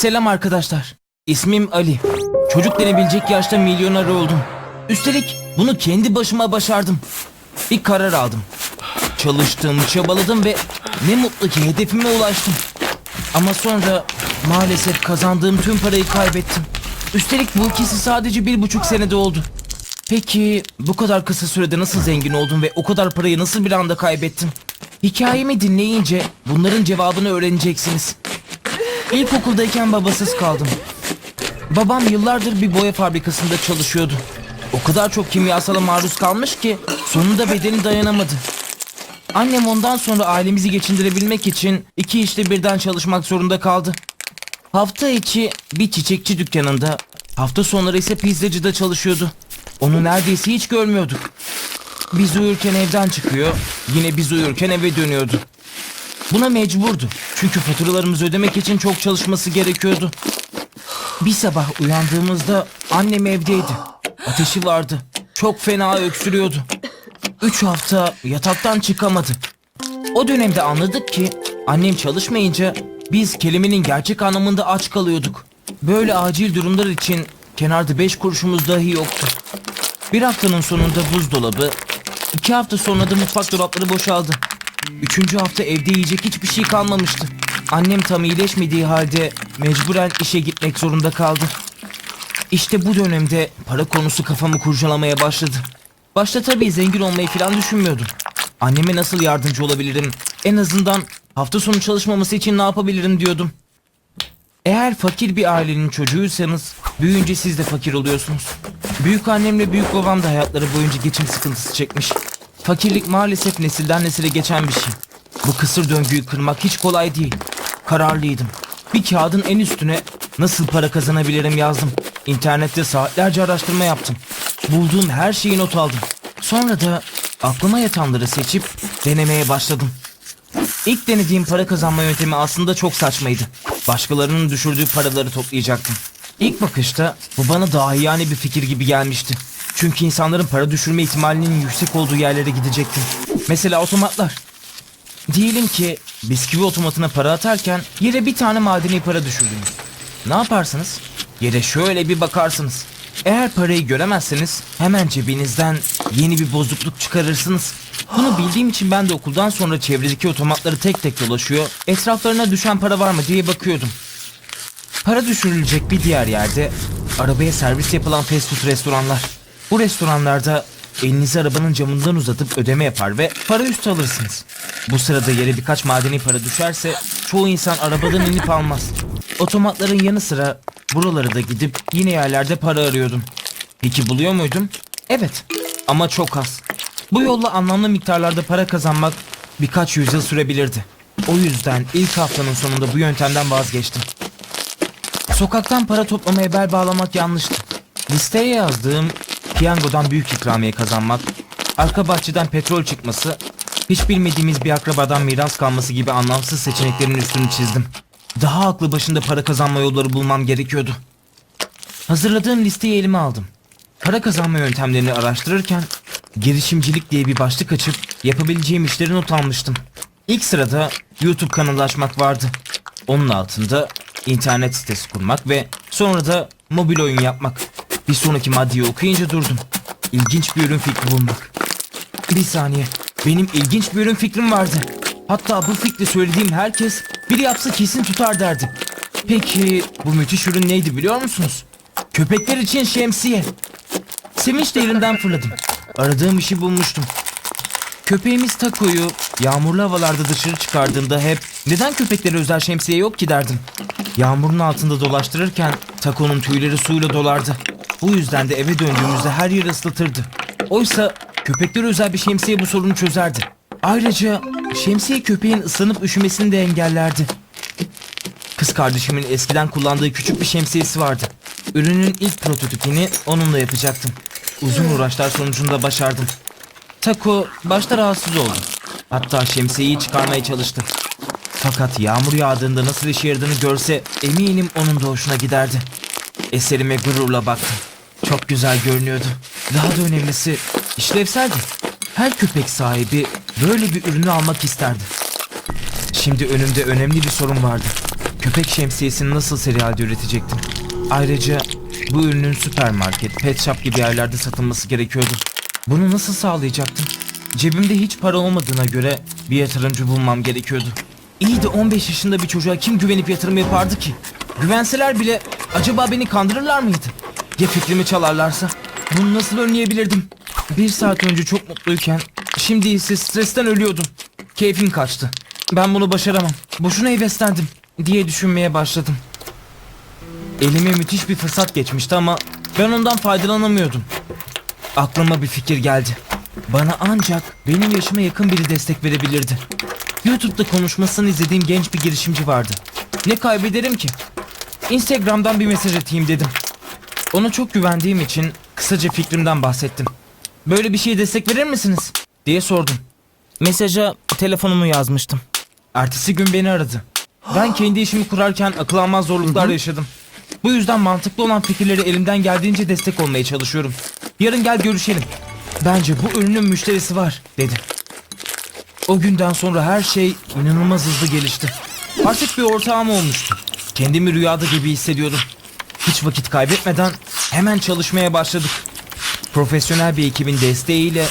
Selam arkadaşlar. İsmim Ali. Çocuk denebilecek yaşta milyoner oldum. Üstelik bunu kendi başıma başardım. Bir karar aldım. Çalıştım, çabaladım ve ne mutlu ki hedefime ulaştım. Ama sonra maalesef kazandığım tüm parayı kaybettim. Üstelik bu ikisi sadece bir buçuk senede oldu. Peki bu kadar kısa sürede nasıl zengin oldum ve o kadar parayı nasıl bir anda kaybettim? Hikayemi dinleyince bunların cevabını öğreneceksiniz. İlkokuldayken babasız kaldım. Babam yıllardır bir boya fabrikasında çalışıyordu. O kadar çok kimyasala maruz kalmış ki sonunda bedeni dayanamadı. Annem ondan sonra ailemizi geçindirebilmek için iki işte birden çalışmak zorunda kaldı. Hafta içi bir çiçekçi dükkanında, hafta sonları ise pizzacıda çalışıyordu. Onu neredeyse hiç görmüyorduk. Biz uyurken evden çıkıyor, yine biz uyurken eve dönüyordu. Buna mecburdu. Çünkü faturalarımızı ödemek için çok çalışması gerekiyordu. Bir sabah uyandığımızda annem evdeydi. Ateşi vardı. Çok fena öksürüyordu. Üç hafta yataktan çıkamadı. O dönemde anladık ki annem çalışmayınca biz kelimenin gerçek anlamında aç kalıyorduk. Böyle acil durumlar için kenarda beş kuruşumuz dahi yoktu. Bir haftanın sonunda buzdolabı, iki hafta sonra da mutfak dolapları boşaldı. Üçüncü hafta evde yiyecek hiçbir şey kalmamıştı. Annem tam iyileşmediği halde mecburen işe gitmek zorunda kaldı. İşte bu dönemde para konusu kafamı kurcalamaya başladı. Başta tabii zengin olmayı falan düşünmüyordum. Anneme nasıl yardımcı olabilirim? En azından hafta sonu çalışmaması için ne yapabilirim diyordum. Eğer fakir bir ailenin çocuğuysanız büyüyünce siz de fakir oluyorsunuz. Büyük annemle büyük babam da hayatları boyunca geçim sıkıntısı çekmiş. Fakirlik maalesef nesilden nesile geçen bir şey. Bu kısır döngüyü kırmak hiç kolay değil. Kararlıydım. Bir kağıdın en üstüne nasıl para kazanabilirim yazdım. İnternette saatlerce araştırma yaptım. Bulduğum her şeyi not aldım. Sonra da aklıma yatanları seçip denemeye başladım. İlk denediğim para kazanma yöntemi aslında çok saçmaydı. Başkalarının düşürdüğü paraları toplayacaktım. İlk bakışta bu bana dahiyane bir fikir gibi gelmişti. Çünkü insanların para düşürme ihtimalinin yüksek olduğu yerlere gidecektim. Mesela otomatlar. Diyelim ki bisküvi otomatına para atarken yere bir tane madeni para düşürdünüz. Ne yaparsınız? Yere şöyle bir bakarsınız. Eğer parayı göremezseniz hemen cebinizden yeni bir bozukluk çıkarırsınız. Bunu bildiğim için ben de okuldan sonra çevredeki otomatları tek tek dolaşıyor, etraflarına düşen para var mı diye bakıyordum. Para düşürülecek bir diğer yerde arabaya servis yapılan fast food restoranlar. Bu restoranlarda elinizi arabanın camından uzatıp ödeme yapar ve para üstü alırsınız. Bu sırada yere birkaç madeni para düşerse çoğu insan arabadan inip almaz. Otomatların yanı sıra buraları da gidip yine yerlerde para arıyordum. Peki buluyor muydum? Evet ama çok az. Bu yolla anlamlı miktarlarda para kazanmak birkaç yüzyıl sürebilirdi. O yüzden ilk haftanın sonunda bu yöntemden vazgeçtim. Sokaktan para toplamaya bel bağlamak yanlıştı. Listeye yazdığım piyangodan büyük ikramiye kazanmak, arka bahçeden petrol çıkması, hiç bilmediğimiz bir akrabadan miras kalması gibi anlamsız seçeneklerin üstünü çizdim. Daha aklı başında para kazanma yolları bulmam gerekiyordu. Hazırladığım listeyi elime aldım. Para kazanma yöntemlerini araştırırken girişimcilik diye bir başlık açıp yapabileceğim işleri not almıştım. İlk sırada YouTube kanalı açmak vardı. Onun altında internet sitesi kurmak ve sonra da mobil oyun yapmak. Bir sonraki maddeyi okuyunca durdum. İlginç bir ürün fikri bulmak. Bir saniye. Benim ilginç bir ürün fikrim vardı. Hatta bu fikri söylediğim herkes biri yapsa kesin tutar derdi. Peki bu müthiş ürün neydi biliyor musunuz? Köpekler için şemsiye. Sevinçle yerinden fırladım. Aradığım işi bulmuştum. Köpeğimiz Tako'yu yağmurlu havalarda dışarı çıkardığımda hep neden köpeklere özel şemsiye yok ki derdim. Yağmurun altında dolaştırırken Tako'nun tüyleri suyla dolardı. Bu yüzden de eve döndüğümüzde her yeri ıslatırdı. Oysa köpeklere özel bir şemsiye bu sorunu çözerdi. Ayrıca şemsiye köpeğin ıslanıp üşümesini de engellerdi. Kız kardeşimin eskiden kullandığı küçük bir şemsiyesi vardı. Ürünün ilk prototipini onunla yapacaktım. Uzun uğraşlar sonucunda başardım. Taco başta rahatsız oldu. Hatta şemsiyeyi çıkarmaya çalıştı. Fakat yağmur yağdığında nasıl işe yaradığını görse eminim onun da hoşuna giderdi. Eserime gururla baktım. Çok güzel görünüyordu. Daha da önemlisi işlevseldi. Her köpek sahibi böyle bir ürünü almak isterdi. Şimdi önümde önemli bir sorun vardı. köpek şemsiyesini nasıl seri üretecektim. Ayrıca bu ürünün süpermarket, pet shop gibi yerlerde satılması gerekiyordu. Bunu nasıl sağlayacaktım? Cebimde hiç para olmadığına göre bir yatırımcı bulmam gerekiyordu. İyi de 15 yaşında bir çocuğa kim güvenip yatırım yapardı ki? Güvenseler bile acaba beni kandırırlar mıydı? Ya fikrimi çalarlarsa? Bunu nasıl önleyebilirdim? Bir saat önce çok mutluyken şimdi ise stresten ölüyordum. Keyfim kaçtı. Ben bunu başaramam. Boşuna heveslendim diye düşünmeye başladım. Elime müthiş bir fırsat geçmişti ama ben ondan faydalanamıyordum. Aklıma bir fikir geldi. Bana ancak benim yaşıma yakın biri destek verebilirdi. YouTube'da konuşmasını izlediğim genç bir girişimci vardı. Ne kaybederim ki? Instagram'dan bir mesaj atayım dedim. Ona çok güvendiğim için kısaca fikrimden bahsettim. Böyle bir şeye destek verir misiniz? diye sordum. Mesaja telefonumu yazmıştım. Ertesi gün beni aradı. Ben kendi işimi kurarken akıl almaz zorluklar yaşadım. Bu yüzden mantıklı olan fikirleri elimden geldiğince destek olmaya çalışıyorum. Yarın gel görüşelim. Bence bu ürünün müşterisi var dedi. O günden sonra her şey inanılmaz hızlı gelişti. Artık bir ortağım olmuştu. Kendimi rüyada gibi hissediyordum. Hiç vakit kaybetmeden hemen çalışmaya başladık. Profesyonel bir ekibin desteğiyle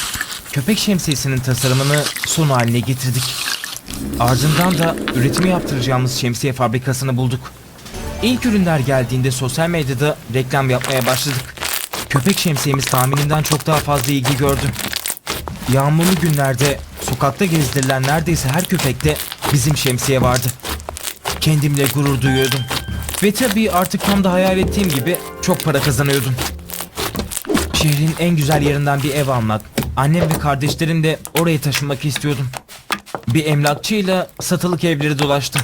köpek şemsiyesinin tasarımını son haline getirdik. Ardından da üretimi yaptıracağımız şemsiye fabrikasını bulduk. İlk ürünler geldiğinde sosyal medyada reklam yapmaya başladık. Köpek şemsiyemiz tahminimden çok daha fazla ilgi gördü. Yağmurlu günlerde sokakta gezdirilen neredeyse her köpekte bizim şemsiye vardı. Kendimle gurur duyuyordum. Ve tabii artık tam da hayal ettiğim gibi çok para kazanıyordum. Şehrin en güzel yerinden bir ev almak, annem ve kardeşlerim de oraya taşınmak istiyordum. Bir emlakçıyla satılık evleri dolaştım.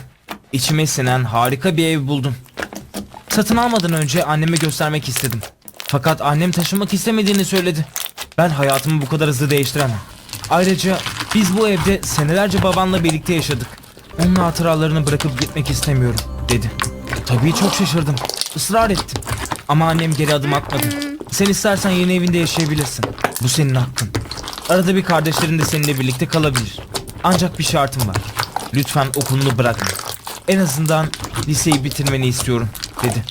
İçime sinen harika bir ev buldum. Satın almadan önce anneme göstermek istedim. Fakat annem taşınmak istemediğini söyledi. Ben hayatımı bu kadar hızlı değiştiremem. Ayrıca biz bu evde senelerce babanla birlikte yaşadık. Onun hatıralarını bırakıp gitmek istemiyorum dedi. Tabii çok şaşırdım. Israr ettim. Ama annem geri adım atmadı. Sen istersen yeni evinde yaşayabilirsin. Bu senin hakkın. Arada bir kardeşlerin de seninle birlikte kalabilir. Ancak bir şartım var. Lütfen okulunu bırakma. En azından liseyi bitirmeni istiyorum dedi.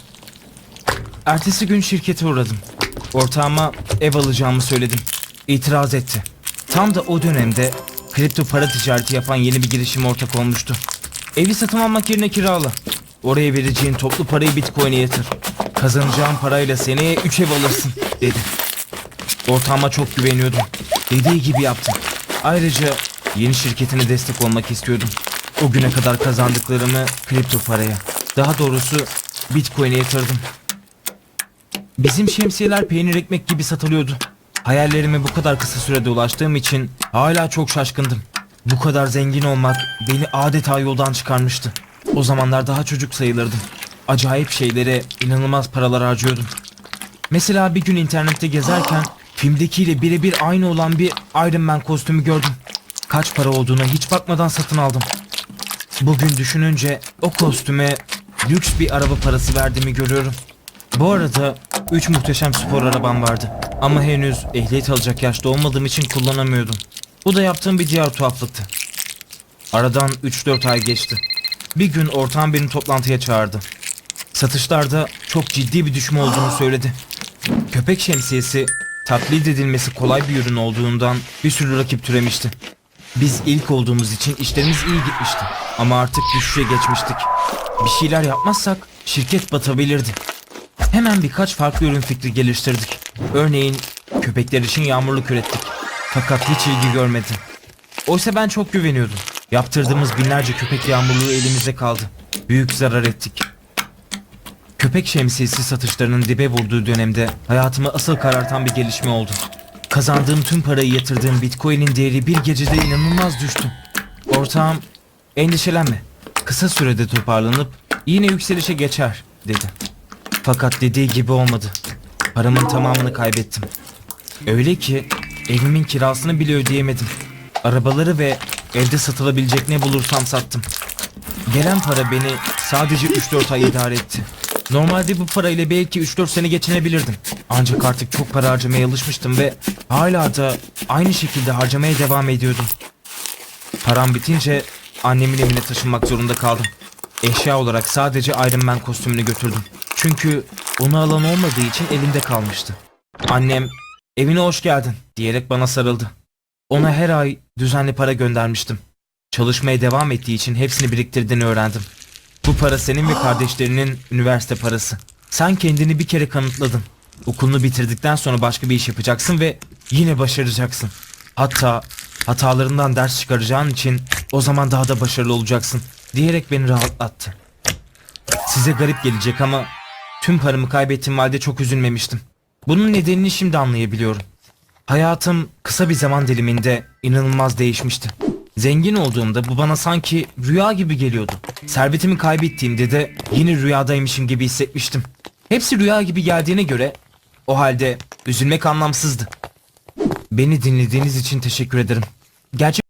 Ertesi gün şirkete uğradım. Ortağıma ev alacağımı söyledim. İtiraz etti. Tam da o dönemde kripto para ticareti yapan yeni bir girişim ortak olmuştu. Evi satın almak yerine kirala. Oraya vereceğin toplu parayı bitcoin'e yatır. Kazanacağın parayla seneye 3 ev alırsın dedi. Ortağıma çok güveniyordum. Dediği gibi yaptım. Ayrıca yeni şirketine destek olmak istiyordum. O güne kadar kazandıklarımı kripto paraya, daha doğrusu bitcoin'e yatırdım. Bizim şemsiyeler peynir ekmek gibi satılıyordu. Hayallerime bu kadar kısa sürede ulaştığım için hala çok şaşkındım. Bu kadar zengin olmak beni adeta yoldan çıkarmıştı. O zamanlar daha çocuk sayılırdım. Acayip şeylere inanılmaz paralar harcıyordum. Mesela bir gün internette gezerken filmdekiyle birebir aynı olan bir Iron Man kostümü gördüm. Kaç para olduğuna hiç bakmadan satın aldım. Bugün düşününce o kostüme lüks bir araba parası verdiğimi görüyorum. Bu arada 3 muhteşem spor arabam vardı. Ama henüz ehliyet alacak yaşta olmadığım için kullanamıyordum. Bu da yaptığım bir diğer tuhaflıktı. Aradan 3-4 ay geçti. Bir gün ortağım beni toplantıya çağırdı. Satışlarda çok ciddi bir düşme olduğunu söyledi. Köpek şemsiyesi taklit edilmesi kolay bir ürün olduğundan bir sürü rakip türemişti. Biz ilk olduğumuz için işlerimiz iyi gitmişti. Ama artık düşüşe geçmiştik. Bir şeyler yapmazsak şirket batabilirdi. Hemen birkaç farklı ürün fikri geliştirdik. Örneğin köpekler için yağmurluk ürettik. Fakat hiç ilgi görmedi. Oysa ben çok güveniyordum. Yaptırdığımız binlerce köpek yağmurluğu elimizde kaldı. Büyük zarar ettik. Köpek şemsiyesi satışlarının dibe vurduğu dönemde hayatımı asıl karartan bir gelişme oldu. Kazandığım tüm parayı yatırdığım bitcoin'in değeri bir gecede inanılmaz düştü. Ortağım endişelenme. Kısa sürede toparlanıp yine yükselişe geçer dedi. Fakat dediği gibi olmadı. Paramın tamamını kaybettim. Öyle ki evimin kirasını bile ödeyemedim. Arabaları ve evde satılabilecek ne bulursam sattım. Gelen para beni sadece 3-4 ay idare etti. Normalde bu parayla belki 3-4 sene geçinebilirdim. Ancak artık çok para harcamaya alışmıştım ve hala da aynı şekilde harcamaya devam ediyordum. Param bitince annemin evine taşınmak zorunda kaldım. Eşya olarak sadece Iron Man kostümünü götürdüm. Çünkü onu alan olmadığı için elimde kalmıştı. Annem evine hoş geldin diyerek bana sarıldı. Ona her ay düzenli para göndermiştim. Çalışmaya devam ettiği için hepsini biriktirdiğini öğrendim. Bu para senin ve kardeşlerinin üniversite parası. Sen kendini bir kere kanıtladın. Okulunu bitirdikten sonra başka bir iş yapacaksın ve yine başaracaksın. Hatta hatalarından ders çıkaracağın için o zaman daha da başarılı olacaksın diyerek beni rahatlattı. Size garip gelecek ama tüm paramı kaybettiğim halde çok üzülmemiştim. Bunun nedenini şimdi anlayabiliyorum. Hayatım kısa bir zaman diliminde inanılmaz değişmişti. Zengin olduğumda bu bana sanki rüya gibi geliyordu. Servetimi kaybettiğimde de yine rüyadaymışım gibi hissetmiştim. Hepsi rüya gibi geldiğine göre o halde üzülmek anlamsızdı. Beni dinlediğiniz için teşekkür ederim. Gerçek